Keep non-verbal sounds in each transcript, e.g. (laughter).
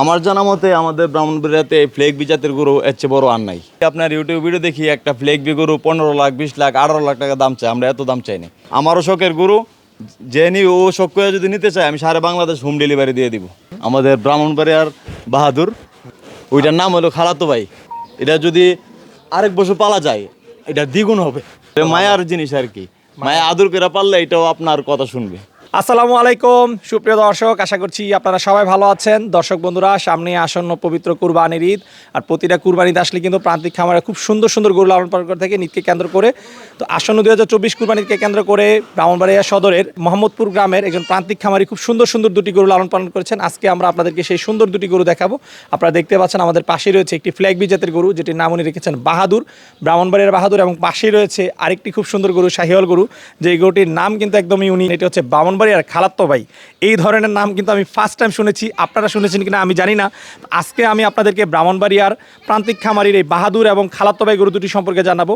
আমার জানা মতে আমাদের ব্রাহ্মণবাড়িয়াতে ফ্লেক বি জাতের গরু এর চেয়ে বড় আর নাই। আপনার ইউটিউব ভিডিও দেখি একটা ফ্লেক বি গরু পনেরো লাখ, বিশ লাখ, আঠারো লাখ টাকা দাম চাই আমরা এত দাম চাই না। আমারও শখের গরু, যে নি ও শখ করে যদি নিতে চায়, আমি সারা বাংলাদেশ হোম ডেলিভারি দিয়ে দিব। আমাদের ব্রাহ্মণবাড়িয়ার বাহাদুর, ওইটার নাম হলো খালাতো ভাই। এটা যদি আরেক বছর পালা যায়, এটা দ্বিগুণ হবে। মায়ার জিনিস আর কি। মায়া আদর করে পারলে এটাও আপনার কথা শুনবে। আসসালামু আলাইকুম। সুপ্রিয় দর্শক, আশা করছি আপনারা সবাই ভালো আছেন। দর্শক বন্ধুরা, সামনে আসন্ন পবিত্র কুরবানির ঈদ। আর প্রতিটা কুরবানিতে আসলে কিন্তু প্রান্তিক খামারে খুব সুন্দর সুন্দর গরু লালন পালন করে থাকে, ঈদকে কেন্দ্র করে। তো আসন্ন দুই হাজার চব্বিশ কুরবানিকে কেন্দ্র করে ব্রাহ্মণবাড়িয়া সদরের মোহাম্মদপুর গ্রামের একজন প্রান্তিক খামারি খুব সুন্দর সুন্দর দুটি গরু লালন পালন করেছেন। আজকে আমরা আপনাদেরকে সেই সুন্দর দুটি গরু দেখাবো। আপনারা দেখতে পাচ্ছেন আমাদের পাশেই রয়েছে একটি ফ্ল্যাগ বি জাতের গরু, যেটির নাম উনি রেখেছেন বাহাদুর। ব্রাহ্মণবাড়িয়ার বাহাদুর এবং পাশেই রয়েছে আরেকটি খুব সুন্দর গরু, শাহিওয়াল গরু। যে গরুটির নাম কিন্তু একদমই উনি, এটি হচ্ছে ব্রাহ্মণবাড়িয়ার খালাত্ত ভাই। এই ধরনের নাম কিন্তু আমি ফার্স্ট টাইম শুনেছি, আপনারা শুনেছেন কিনা আমি জানি না। আজকে আমি আপনাদেরকে ব্রাহ্মণবাড়িয়ার প্রান্তিক খামারির এই বাহাদুর এবং খালাত্ত ভাই গরু দুটি সম্পর্কে জানাব।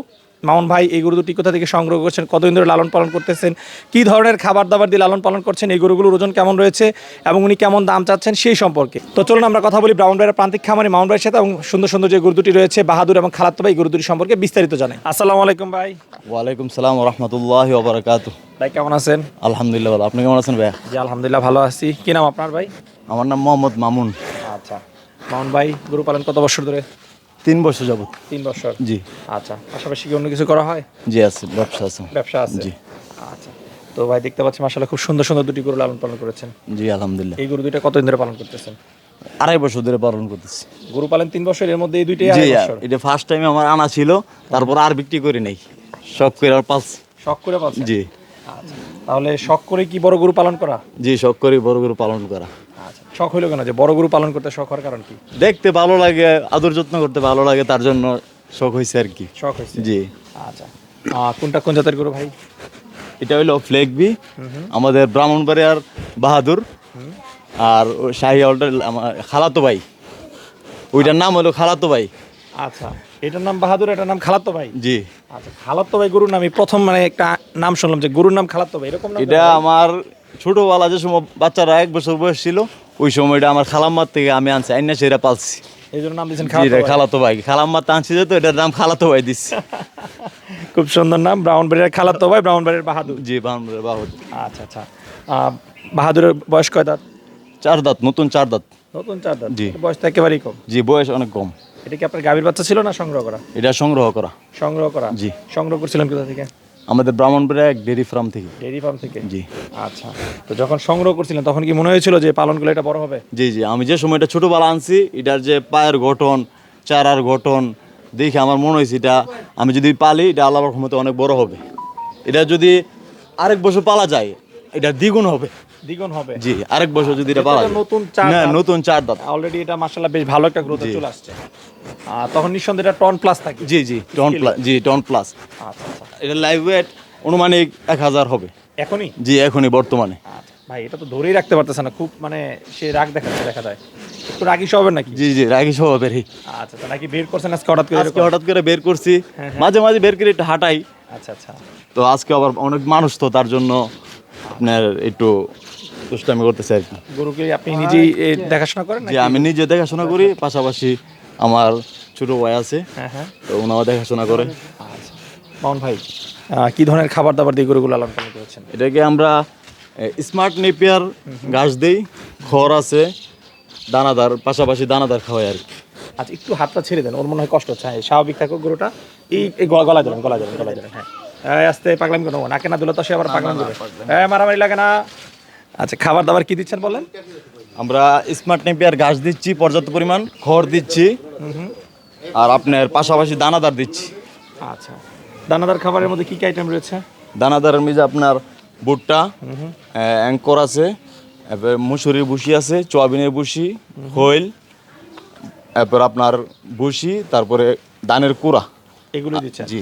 মামুন ভাই এই গরু দুটি কোথা থেকে সংগ্রহ করছেন? কতদিন ধরে লালন পালন করতেছেন? কি ধরনের খাবার দাবার দিয়ে লালন পালন করছেন? এই গরুগুলোর ওজন কেমন রয়েছে? এবং উনি কেমন দাম চাচ্ছেন সেই সম্পর্কে? তো চলুন আমরা কথা বলি ব্রাহ্মণবাড়িয়ার প্রান্তিক খামারি মামুন ভাইয়ের সাথে এবং সুন্দর সুন্দর যে গরু দুটি রয়েছে বাহাদুর এবং খালাত্ত ভাই গরু দুটি সম্পর্কে বিস্তারিত জানাই আসসালামু আলাইকুম ভাই। ওয়ালাইকুম সালাম রহমতুল্লাহ ওবরাকাত ভাই কেমন আছেন? আলহামদুলিল্লাহ ভালো। আপনি কেমন আছেন ভাইয়া? জি আলহামদুলিল্লাহ ভালো আছি। কি নাম আপনার ভাই? আমার নাম মোহাম্মদ মামুন। আচ্ছা। মামুন ভাই গরু পালন কত বছর ধরে? তিন বছর যাবত তিন বছর? জি। আচ্ছা পাশাপাশি কি অন্য কিছু করা হয়? জি আছে ব্যবসা আছে। ব্যবসা আছে? জি। আচ্ছা তো ভাই দেখতে পাচ্ছি মাসাল্লাহ খুব সুন্দর সুন্দর দুটি গরু লালন পালন করেছেন। জি আলহামদুলিল্লাহ। এই গরু দুইটা কতদিন ধরে পালন করতেছেন? আড়াই বছর ধরে পালন করতেছি। গরু পালন তিন বছর এর মধ্যে এই দুইটাই আড়াই বছর? এটা ফার্স্ট টাইম আমার আনা ছিল তারপর আর বিক্রি করি নাই। শখ করে আর পালছি। শখ করে পাচ্ছেন জি। আচ্ছা তাহলে শখ করে কি বড় গরু পালন করা? জি শখ করে বড় গরু পালন করা। আচ্ছা শখ হইল কেন? যে বড় গরু পালন করতে শখ হওয়ার কারণ কি? দেখতে ভালো লাগে আদর যত্ন করতে ভালো লাগে তার জন্য শখ হয়েছে আর কি। শখ হয়েছে জি। আচ্ছা। আহ, কোনটা কোন জাতের গরু ভাই? এটা হলো ফ্লেক বি আমাদের ব্রাহ্মণবাড়িয়ার বাহাদুর আর ও শাহি অলটার আমার খালাতো ভাই। ওইটার নাম হলো খালাতো ভাই। আচ্ছা এটার নাম বাহাদুর এটার নাম খালাত্তো ভাই? জি। আচ্ছা খালাত্তো ভাই গরুর নাম আমি প্রথম মানে একটা নাম শুনলাম যে গরুর নাম খালাত্তো ভাই এরকম নাম এটা আমার ছোটবেলা যে সময় বাচ্চারা এক বছর বয়স ছিল ওই সময়টা আমার খালাম্মার থেকে আমি আনছি আইনা সেটা পালছি। এই জন্য নাম দিয়েছেন। খালাতো ভাই। খালাম্মার তা আনছি যেহেতু এটার নাম খালাতো ভাই দিচ্ছি। খুব সুন্দর নাম ব্রাউনবাড়ির খালাত্তো ভাই ব্রাউনবাড়ির বাহাদুর। জি ব্রাহ্মণবাড়িয়ার বাহাদুর। আচ্ছা আচ্ছা। বাহাদুরের বয়স কয় দাঁত? চার দাঁত নতুন চার দাঁত। নতুন চার দাঁত। জি। বয়স তো একেবারেই কম। জি বয়স অনেক কম। এটা কি আপনার গাভীর বাচ্চা ছিল না সংগ্রহ করা? এটা সংগ্রহ করা। সংগ্রহ করা। জি। সংগ্রহ করছিলেন কোথা থেকে? আমাদের ব্রাহ্মণবাড়িয়া এক ডেরি ফার্ম থেকে। ডেরি ফার্ম থেকে? জি। আচ্ছা। তো যখন সংগ্রহ করছিলেন তখন কি মনে হয়েছিল যে পালন করলে এটা বড় হবে? জি জি। আমি যে সময়টা ছোটোবেলা আনছি এটার যে পায়ের গঠন চারার গঠন দেখে আমার মনে হয়েছে এটা আমি যদি পালি এটা আল্লাহর রহমতে অনেক বড় হবে। এটা যদি আরেক বছর পালা যায় এটা দ্বিগুণ হবে। দ্বিগুণ হবে। জি আরেক বছর যদি এটা যায়। নতুন চার না নতুন চার দাঁত। অলরেডি এটা মাসাল্লাহ বেশ ভালো একটা গ্রোথে চলে আসছে। আর তখন নিঃসন্দেহে এটা টন প্লাস থাকে। জি জি টন প্লাস জি টন প্লাস আচ্ছা আচ্ছা। এটা লাইভ ওয়েট অনুমানিক এক হাজার হবে। এখনই? জি এখনই বর্তমানে। আচ্ছা ভাই এটা তো ধরেই রাখতে পারতেছে না। খুব মানে সে রাগ দেখাচ্ছে দেখা যায়। একটু রাগি সবের নাকি? জি জি রাগি স্বভাবের আচ্ছা তো নাকি বের করছেন আজকে হঠাৎ করে আজকে হঠাৎ করে বের করছি। হ্যাঁ, মাঝে মাঝে বের করে একটু হাঁটাই। আচ্ছা আচ্ছা। তো আজকে আবার অনেক মানুষ তো তার জন্য আপনার একটু দুষ্টামি করতেছে আর কি। গরুকে আপনি নিজেই দেখাশোনা করেন যে আমি নিজে দেখাশোনা করি পাশাপাশি আমার ছোট ভাই আছে হ্যাঁ হ্যাঁ। তো ওনাও দেখাশোনা করে। আচ্ছা। ভাই কি ধরনের খাবার দাবার দিয়ে গরুগুলো লালন পালন করেছেন? এটাকে আমরা স্মার্ট নেপিয়ার ঘাস দেই খড় আছে দানাদার পাশাপাশি দানাদার খাওয়াই আর কি। আচ্ছা একটু হাতটা ছেড়ে দেন ওর মনে হয় কষ্ট হচ্ছে। হ্যাঁ স্বাভাবিক থাকুক গরুটা। এই গলা গলা দিলেন গলা দিলেন গলা দিলেন হ্যাঁ। আস্তে পাগলাম কেন নাকে না দিলে তো সে আবার পাগলাম দিবে হ্যাঁ মারামারি লাগে না। আচ্ছা খাবার দাবার কি দিচ্ছেন বলেন? আমরা স্মার্ট নেপিয়ার ঘাস দিচ্ছি পর্যাপ্ত পরিমাণ খড় দিচ্ছি আর আপনার পাশাপাশি দানাদার দিচ্ছি। আচ্ছা দানাদার খাবারের মধ্যে কি কি আইটেম রয়েছে? দানাদারের মিজে আপনার ভুট্টা অ্যাঙ্কর আছে এরপর মুসুরির বুসি আছে চয়াবিনের বুসি খৈল এরপর আপনার বুসি তারপরে ধানের কুড়া। এগুলো দিচ্ছেন? জি।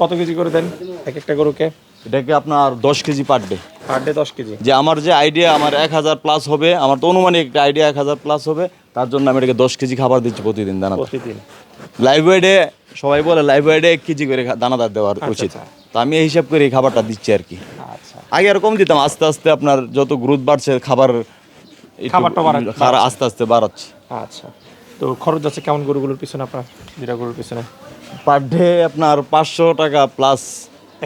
কত কেজি করে দেন এক একটা গরুকে? এটাকে আপনার দশ KG per day per day দশ কেজি। যে আমার যে আইডিয়া আমার এক হাজার প্লাস হবে আমার তো অনুমানিক একটা আইডিয়া এক হাজার প্লাস হবে তার জন্য আমি এটাকে দশ কেজি খাবার দিচ্ছি প্রতিদিন দানা প্রতিদিন। লাইভ ওয়েডে সবাই বলে লাইভ ওয়েডে এক কেজি করে দানাদার দেওয়ার উচিত। আচ্ছা। তো আমি এই হিসাব করে এই খাবারটা দিচ্ছি আর কি। আচ্ছা। আগে আর কম দিতাম আস্তে আস্তে আপনার যত গ্রোথ বাড়ছে খাবার খাবারটা আস্তে আস্তে বাড়াচ্ছি। আচ্ছা। তো খরচ যাচ্ছে কেমন গরুগুলোর পিছনে আপনার? দুটা গরুর পিছনে। পার ডে আপনার পাঁচশো টাকা প্লাস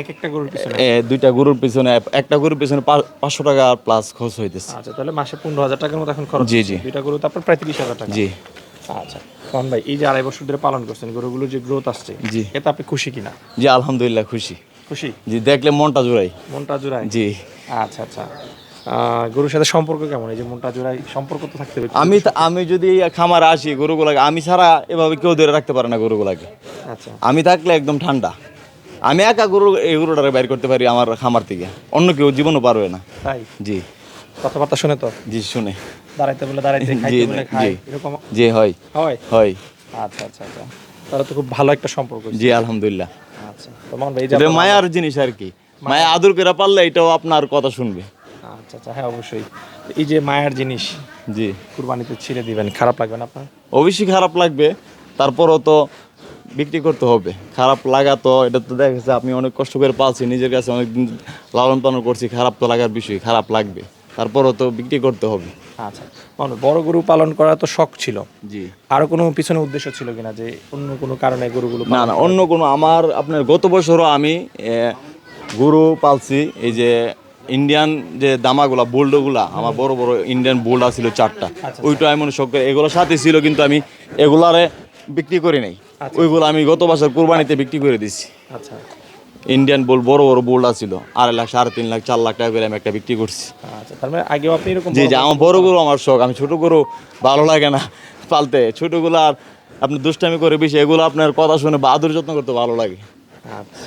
এক একটা গরুর পিছনে? দুইটা গরুর পিছনে একটা গরুর পিছনে পাঁচশো টাকা প্লাস খরচ হইতেছে। আচ্ছা তাহলে মাসে পনেরো হাজার টাকার মতো এখন খরচ জি, জি। দুইটা গরু তারপর প্রায় তিরিশ হাজার টাকা। জি। আচ্ছা কন ভাই এই যে আড়াই বছর ধরে পালন করছেন গরুগুলোর যে গ্রোথ আসছে জি। এতে আপনি খুশি কিনা? জি আলহামদুলিল্লাহ খুশি। খুশি? জি দেখলে মনটা জোড়াই মনটা জোড়ায়? জি। আচ্ছা আচ্ছা। গরুর সাথে সম্পর্ক কেমন? এই যে মনটা জোড়ায় সম্পর্ক তো থাকতে হবে আমি আমি যদি খামার আসি গরুগুলাকে আমি ছাড়া এভাবে কেউ ধরে রাখতে পারে না গরুগুলাকে। আচ্ছা। আমি থাকলে একদম ঠান্ডা। আমি একা গরু এই গরুটারে বাইর করতে পারি আমার খামার থেকে। অন্য কেউ জীবনও পারবে না। তাই? জি। কথাবার্তা শুনে তো? জি শুনে। দাঁড়াইতে বলে দাঁড়াইতে খাইতে বলে জি। এরকম জি হয়। হয়? হয়। আচ্ছা আচ্ছা আচ্ছা। তাহলে তো খুব ভালো একটা সম্পর্ক জি আলহামদুলিল্লাহ। আচ্ছা তো মন ভাই যে মায়ার জিনিস আর কি। মায়া আদর করে পারলে এটাও আপনার কথা শুনবে। আচ্ছা আচ্ছা হ্যাঁ অবশ্যই। এই যে মায়ার জিনিস জি। কুরবানিতে ছিঁড়ে দিবেন খারাপ লাগবে না আপনার? অবশ্যই খারাপ লাগবে। তারপরও তো বিক্রি করতে হবে। খারাপ লাগা তো এটা তো দেখা যাচ্ছে আপনি অনেক কষ্ট করে পালছি নিজের কাছে অনেক দিন লালন পালন করছি খারাপ তো লাগার বিষয় খারাপ লাগবে। তারপরও তো বিক্রি করতে হবে। আচ্ছা বড় গরু পালন করা তো শখ ছিল। জি। আর কোনো পিছনে উদ্দেশ্য ছিল কিনা যে অন্য কোনো কারণে গরুগুলো না না অন্য কোনো আমার আপনার গত বছরও আমি গরু পালছি এই যে ইন্ডিয়ান যে দামাগুলা বোল্ডগুলা আমার বড় বড় ইন্ডিয়ান বোল্ড আছিল চারটা। ওইটা আমি মনে শখ এগুলোর সাথে ছিল কিন্তু আমি এগুলারে বিক্রি করি নাই। ওইগুলো আমি গত বছর কোরবানিতে বিক্রি করে দিছি। আচ্ছা। ইন্ডিয়ান বোল বড় বড় বোল্ড আছিল আড়াই লাখ সাড়ে তিন লাখ চার লাখ টাকা করে আমি একটা বিক্রি করছি। আচ্ছা তার মানে আগেও আপনি এরকম জি যে আমার বড় গরু আমার শখ। আমি ছোট গরু ভালো লাগে না পালতে। ছোটগুলো আর আপনি দুষ্টামি করে বেশি এগুলো আপনার কথা শুনে বা আদর যত্ন করতে ভালো লাগে। আচ্ছা।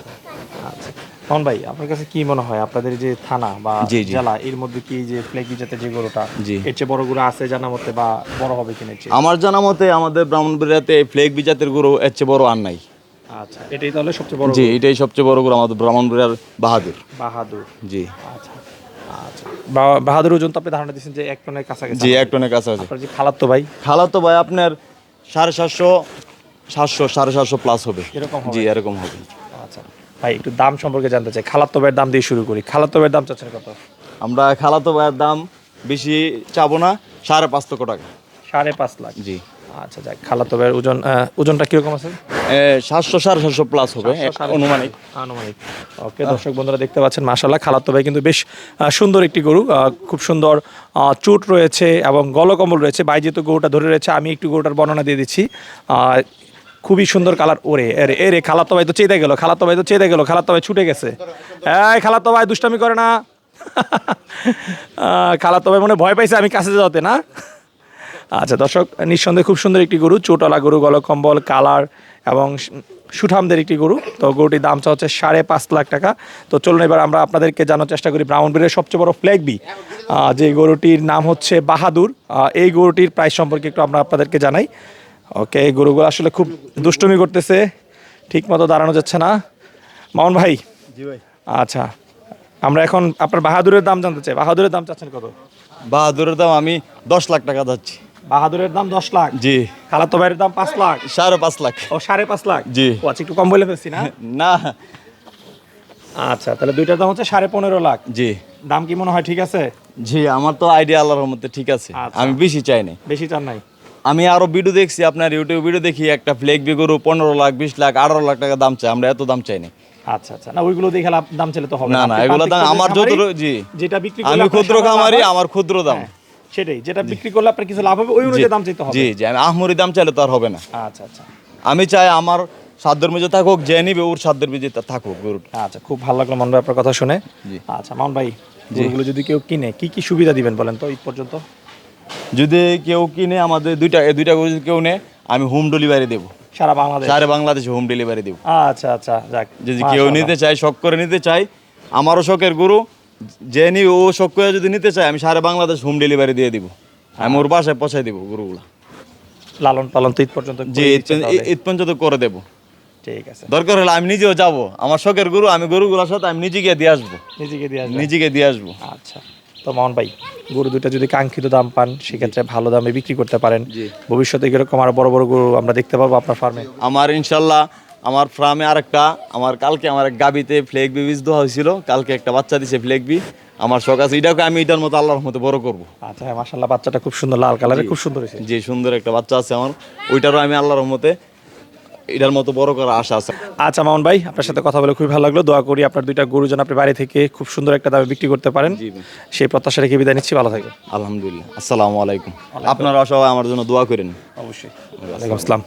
মন ভাই আপনার কাছে কি মনে হয়? আপনাদের যে থানা বা। জেলা এর মধ্যে কি যে ফ্লেগি জাতের যে গরুটা। এর চেয়ে বড় গরু আছে জানা মতে বা বড় হবে কিনা? আমার জানা মতে আমাদের ব্রাহ্মণবাড়িয়াতে ফ্লেগ বিজাতের গরু এর চেয়ে বড় আর নাই। আচ্ছা এটাই তাহলে সবচেয়ে বড় জি এটাই সবচেয়ে বড় গরু আমাদের ব্রাহ্মণবাড়িয়ার বাহাদুর। বাহাদুর। জি। আচ্ছা আচ্ছা। বাহাদুর ওজন তো আপনি ধারণা দিচ্ছেন যে এক টনের কাছাকাছি জি এক টনের কাছে আছে আপনার যে খালাতো ভাই? খালা তো ভাই আপনার সাড়ে সাতশো সাতশো সাড়ে সাতশো প্লাস হবে। এরকম হবে? জি এরকম হবে। আচ্ছা। ভাই একটু দাম সম্পর্কে জানতে চাই। খালাতো ভাইয়ের দাম দিয়ে শুরু করি। খালাতো ভাইয়ের দাম চাচ্ছেন কত? আমরা খালাতো ভাইয়ের দাম বেশি চাবো না সাড়ে পাঁচ লক্ষ টাকা। সাড়ে পাঁচ লাখ। জি। আচ্ছা যাক খালাতো ভাইয়ের ওজন ওজনটা কীরকম আছে? সাতশো সাড়ে সাতশো প্লাস হবে অনুমানিক আনুমানিক। ওকে দর্শক বন্ধুরা দেখতে পাচ্ছেন মাশাল্লাহ খালাতো ভাই কিন্তু বেশ সুন্দর একটি গরু খুব সুন্দর চুট রয়েছে এবং গলকম্বল রয়েছে। ভাই যেহেতু গরুটা ধরে রয়েছে আমি একটু গরুটার বর্ণনা দিয়ে দিচ্ছি। খুবই সুন্দর কালার। ওরে, এরে এরে, খালাতো ভাই তো চেয়ে গেল, খালাতো ভাই তো চেয়ে গেল, খালাতো ভাই ছুটে গেছে। এই, খালাতো ভাই দুষ্টামি করে না। খালাতো ভাই মনে ভয় পাইছে আমি কাছে যাওয়াতে, না? আচ্ছা দর্শক, নিঃসন্দেহে খুব সুন্দর একটি গরু চোটলা গরু গলকম্বল কালার এবং সুঠামদের একটি গরু। তো গরুটির দামটা হচ্ছে সাড়ে পাঁচ লাখ টাকা। তো চলুন এবার আমরা আপনাদেরকে জানার চেষ্টা করি ব্রাউন ব্রাউনবিরের সবচেয়ে বড় ফ্ল্যাগ বি যে গরুটির নাম হচ্ছে বাহাদুর। এই গরুটির প্রাইস সম্পর্কে একটু আমরা আপনাদেরকে জানাই। ওকে এই গরুগুলো আসলে খুব দুষ্টুমি করতেছে ঠিক মতো দাঁড়ানো যাচ্ছে না। মামুন ভাই? ভাই। আচ্ছা আমরা এখন আপনার বাহাদুরের দাম জানতে চাই। বাহাদুরের দাম চাচ্ছেন কত? বাহাদুরের দাম আমি দশ লাখ টাকা যাচ্ছি। বাহাদুরের দাম দশ লাখ? জি। খালাতো ভাইয়ের দাম পাঁচ লাখ? সাড়ে পাঁচ লাখ। ও সাড়ে পাঁচ লাখ? জি। ও আচ্ছা একটু কম বলে ফেলছি না? (laughs) না। আচ্ছা তাহলে দুইটার দাম হচ্ছে সাড়ে পনেরো লাখ। জি। দাম কি মনে হয় ঠিক আছে? জি আমার তো আইডিয়া আল্লাহর মধ্যে ঠিক আছে। আচ্ছা। আমি বেশি চাই না বেশি চান নাই? আমি আরও ভিডিও দেখছি আপনার ইউটিউব ভিডিও দেখি একটা ফ্লেক বি গরু পনেরো লাখ বিশ লাখ আঠারো লাখ টাকা দাম চাই আমরা এত দাম চাই না আচ্ছা আচ্ছা না ওইগুলো দেখে দাম চলে তো হবে না। না এগুলো দাম আমার যত জি। যেটা বিক্রি আমি ক্ষুদ্র খামারি আমার ক্ষুদ্র দাম। হ্যাঁ, সেটাই যেটা বিক্রি করলে আপনার কিছু লাভ হবে ওই অনুযায়ী দাম চাইতে হবে। জি জি আমি আহমরি দাম চাইলে তো আর হবে না। আচ্ছা আচ্ছা। আমি চাই আমার সাধ্যের মেজে থাকুক যে নিবে ওর সাধ্যের মেজে থাকুক গরুটা আচ্ছা খুব ভালো লাগল মন ভাই আপনার কথা শুনে। আচ্ছা মামন ভাই গরুগুলো যদি কেউ কিনে কি কি সুবিধা দিবেন বলেন তো ঈদ পর্যন্ত? যদি কেউ কিনে আমাদের দুইটা এই দুইটা গরু যদি কেউ নেয় আমি হোম ডেলিভারি দেবো। সারা বাংলাদেশ? সারে বাংলাদেশে হোম ডেলিভারি দেবো। আচ্ছা আচ্ছা যাক। যদি কেউ নিতে চায় শখ করে নিতে চায় আমারও শখের গরু যে নিবে ও শখ করে যদি নিতে চায় আমি সারা বাংলাদেশ হোম ডেলিভারি দিয়ে দিব। আমি ওর বাসায় পৌঁছায় দিব গরুগুলো। লালন পালন তো ঈদ পর্যন্ত করে ঈদ পর্যন্ত- করে দেবো। ঠিক আছে। দরকার হলে আমি নিজেও যাব। আমার শখের গরু আমি গরুগুলোর সাথে আমি নিজে গিয়ে দিয়ে আসব। নিজেকে দিয়ে আসবেন নিজেকে দিয়ে আসব। আচ্ছা। তো মোহন ভাই গরু দুটা যদি কাঙ্ক্ষিত দাম পান সেক্ষেত্রে ভালো দামে বিক্রি করতে পারেন। ভবিষ্যতে এরকম আরও বড় বড় গরু আমরা দেখতে পাবো আপনার ফার্মে? আমার ইনশাল্লাহ আমার ফার্মে আরেকটা আমার কালকে আমার এক গাবিতে ফ্লেগ বি বীজ দেওয়া হয়েছিল কালকে একটা বাচ্চা দিছে ফ্লেগ বি। আমার শখ আছে এটাকে আমি এটার মতো আল্লাহর মতো বড় করব। আচ্ছা হ্যাঁ মাশাল্লাহ বাচ্চাটা খুব সুন্দর লাল কালারের খুব সুন্দর হয়েছে। যে সুন্দর একটা বাচ্চা আছে আমার ওইটারও আমি আল্লাহর মতে এটার মতো বড় করার আশা আছে। আচ্ছা মামুন ভাই আপনার সাথে কথা বলে খুবই ভালো লাগল। দোয়া করি আপনার দুইটা গরু যেন আপনি বাড়ি থেকে খুব সুন্দর একটা দামে বিক্রি করতে পারেন। সেই প্রত্যাশা রেখে বিদায় নিচ্ছি ভালো থাকবেন। আলহামদুলিল্লাহ। আসসালামু আলাইকুম। আপনারা সবাই আমার জন্য দোয়া করেন। অবশ্যই। আসসালাম।